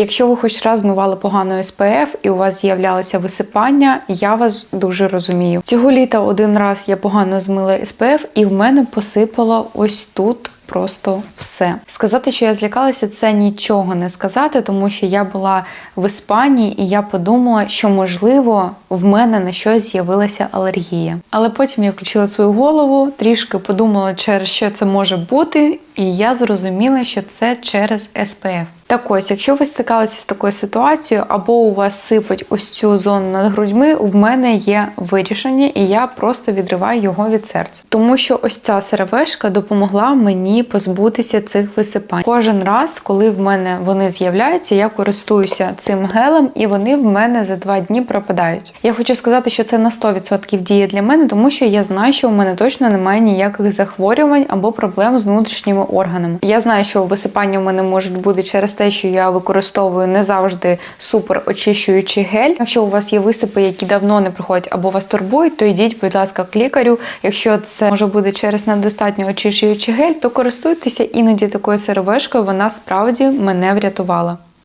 Якщо ви хоч раз змивали погано СПФ і у вас з'являлося висипання, я вас дуже розумію. Цього літа один раз я погано змила СПФ, і в мене посипало ось тут. Просто все сказати, що я злякалася, це нічого не сказати, тому що я була в Іспанії і я подумала, що можливо в мене на щось з'явилася алергія. Але потім я включила свою голову, трішки подумала, через що це може бути, і я зрозуміла, що це через СПФ. Так ось, якщо ви стикалися з такою ситуацією, або у вас сипать ось цю зону над грудьми, в мене є вирішення, і я просто відриваю його від серця. Тому що ось ця сервешка допомогла мені позбутися цих висипань. Кожен раз, коли в мене вони з'являються, я користуюся цим гелем, і вони в мене за два дні пропадають. Я хочу сказати, що це на 100% діє для мене, тому що я знаю, що у мене точно немає ніяких захворювань або проблем з внутрішніми органами. Я знаю, що висипання в мене можуть бути через те, що я використовую не завжди супер очищуючий гель. Якщо у вас є висипи, які давно не проходять або вас турбують, то йдіть, будь ласка, к лікарю. Якщо це може бути через недостатньо очищуючий гель, то користуйтеся іноді такою сервешкою, вона справді мене врятувала.